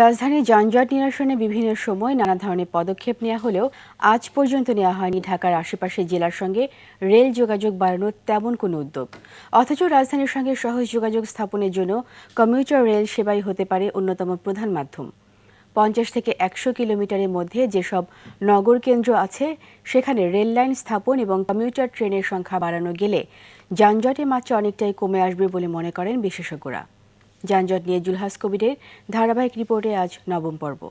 রাজধানীর যানজট নিরসনে বিভিন্ন সময় নানা ধরনের পদক্ষেপ নেওয়া হলেও আজ পর্যন্ত নেওয়া হয়নি ঢাকার আশেপাশের জেলার সঙ্গে রেল যোগাযোগ বাড়ানোর তেমন কোনো উদ্যোগ। অথচ রাজধানীর সঙ্গে সহজ যোগাযোগ স্থাপনের জন্য কমিউটার রেল সেবাই হতে পারে অন্যতম প্রধান মাধ্যম। পঞ্চাশ থেকে একশো কিলোমিটারের মধ্যে যেসব নগর কেন্দ্র আছে, সেখানে রেল লাইন স্থাপন এবং কমিউটার ট্রেনের সংখ্যা বাড়ানো গেলে যানজটের মাত্রা অনেকটাই কমে আসবে বলে মনে করেন বিশেষজ্ঞরা। যানজট নিয়ে জুলহাস কবিরের ধারাবাহিক রিপোর্টে আজ নবম পর্ব।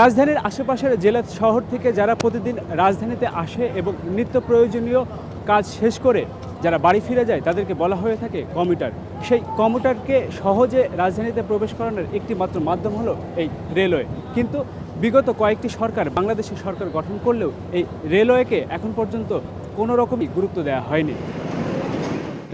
রাজধানীর আশেপাশের জেলা শহর থেকে যারা প্রতিদিন রাজধানীতে আসে এবং নিত্য প্রয়োজনীয় কাজ শেষ করে যারা বাড়ি ফিরে যায়, তাদেরকে বলা হয়ে থাকে কমিউটার সেই কমিউটারকে সহজে রাজধানীতে প্রবেশ করানোর একটি মাত্র মাধ্যম হলো এই রেলওয়ে। কিন্তু বিগত কয়েকটি সরকার, বাংলাদেশের সরকার গঠন করলেও এই রেলওয়েকে এখন পর্যন্ত কোনো রকমই গুরুত্ব দেওয়া হয়নি।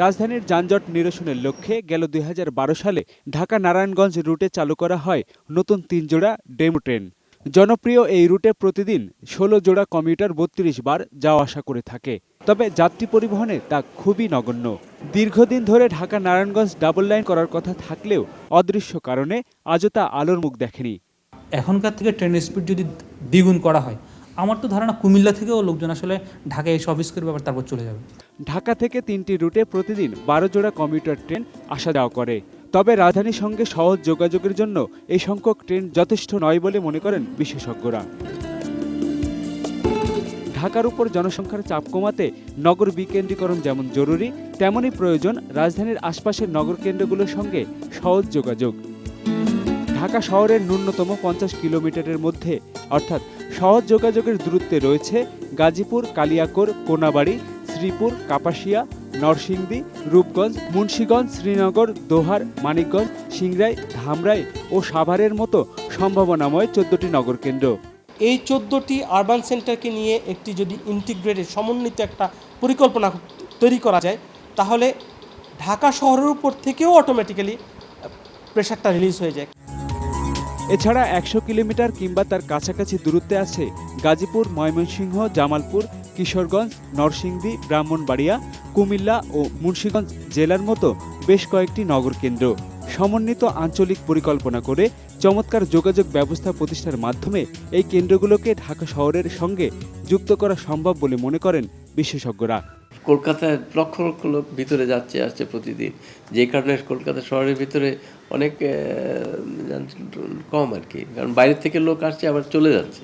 রাজধানীর যানজট নিরসনের লক্ষ্যে গেল দু হাজার বারো সালে ঢাকা নারায়ণগঞ্জ রুটে চালু করা হয় নতুন তিন জোড়া ডেমো ট্রেন। জনপ্রিয় এই রুটে প্রতিদিন ষোলো জোড়া কমিউটার বত্রিশ বার যাওয়া আসা করে থাকে। তবে যাত্রী পরিবহনে তা খুবই নগণ্য। দীর্ঘদিন ধরে ঢাকা নারায়ণগঞ্জ ডাবল লাইন করার কথা থাকলেও অদৃশ্য কারণে আজও তা আলোর মুখ দেখেনি। এখনকার থেকে ট্রেনের স্পিড যদি দ্বিগুণ করা হয় আমার তো ধারণা কুমিল্লা থেকেও লোকজন আসলে ঢাকায় এসে অফিস করবে আবার তারপর চলে যাবে। ঢাকা থেকে তিনটি রুটে প্রতিদিন বারো জোড়া কমিউটার ট্রেন আসা যাওয়া করে। তবে রাজধানীর সঙ্গে সহজ যোগাযোগের জন্য এই সংখ্যক ট্রেন যথেষ্ট নয় বলে মনে করেন বিশেষজ্ঞরা। ঢাকার উপর জনসংখ্যার চাপ কমাতে নগর বিকেন্দ্রীকরণ যেমন জরুরি, তেমনই প্রয়োজন রাজধানীর আশপাশের নগর কেন্দ্রগুলোর সঙ্গে সহজ যোগাযোগ। ঢাকা শহরের ন্যূনতম পঞ্চাশ কিলোমিটারের মধ্যে অর্থাৎ সহজ যোগাযোগের দূরত্বে রয়েছে গাজীপুর, কালিয়াকোর, কোনাবাড়ি, শ্রীপুর, কাপাসিয়া, নরসিংদী, রূপগঞ্জ, মুন্সীগঞ্জ, শ্রীনগর, দোহার, মানিকগঞ্জ, সিংরাই, ধামরাই ও সাভারের মতো সম্ভাবনাময় চোদ্দটি নগর কেন্দ্র এই চোদ্দোটি আরবান সেন্টারকে নিয়ে একটি যদি ইন্টিগ্রেটেড সমন্বিত একটা পরিকল্পনা তৈরি করা যায়, তাহলে ঢাকা শহরের উপর থেকেও অটোমেটিক্যালি প্রেশারটা রিলিজ হয়ে যায়। এছাড়া একশো কিলোমিটার কিংবা তার কাছাকাছি দূরত্বে আছে গাজীপুর, ময়মনসিংহ, জামালপুর, কিশোরগঞ্জ, নরসিংদী, ব্রাহ্মণবাড়িয়া, কুমিল্লা ও মুন্সীগঞ্জ জেলার মতো বেশ কয়েকটি নগর কেন্দ্র। সমন্বিত আঞ্চলিক পরিকল্পনা করে চমৎকার যোগাযোগ ব্যবস্থা প্রতিষ্ঠার মাধ্যমে এই কেন্দ্রগুলোকে ঢাকা শহরের সঙ্গে যুক্ত করা সম্ভব বলে মনে করেন বিশেষজ্ঞরা। কলকাতায় লক্ষ লক্ষ লোক ভিতরে যাচ্ছে, আসছে প্রতিদিন। যে কারণে কলকাতা শহরের ভিতরে অনেক কম আর কি। কারণ বাইরে থেকে লোক আসছে, আবার চলে যাচ্ছে।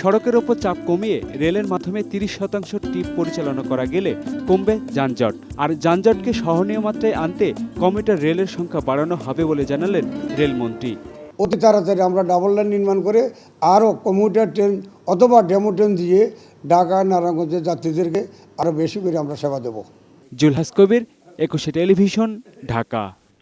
সড়কের ওপর চাপ কমিয়ে রেলের মাধ্যমে তিরিশ শতাংশ টিপ পরিচালনা করা গেলে কমবে যানজট। আর যানজটকে সহনীয় মাত্রায় আনতে কমিউটার রেলের সংখ্যা বাড়ানো হবে বলে জানালেন রেলমন্ত্রী। অতি তাড়াতাড়ি আমরা ডাবল লাইন নির্মাণ করে আরও কমিউটার ট্রেন অথবা ডেমো ট্রেন দিয়ে ঢাকা, নারায়ণগঞ্জের যাত্রীদেরকে আরও বেশি করে আমরা সেবা দেবো। জুলহাস কবির, একুশে টেলিভিশন, ঢাকা।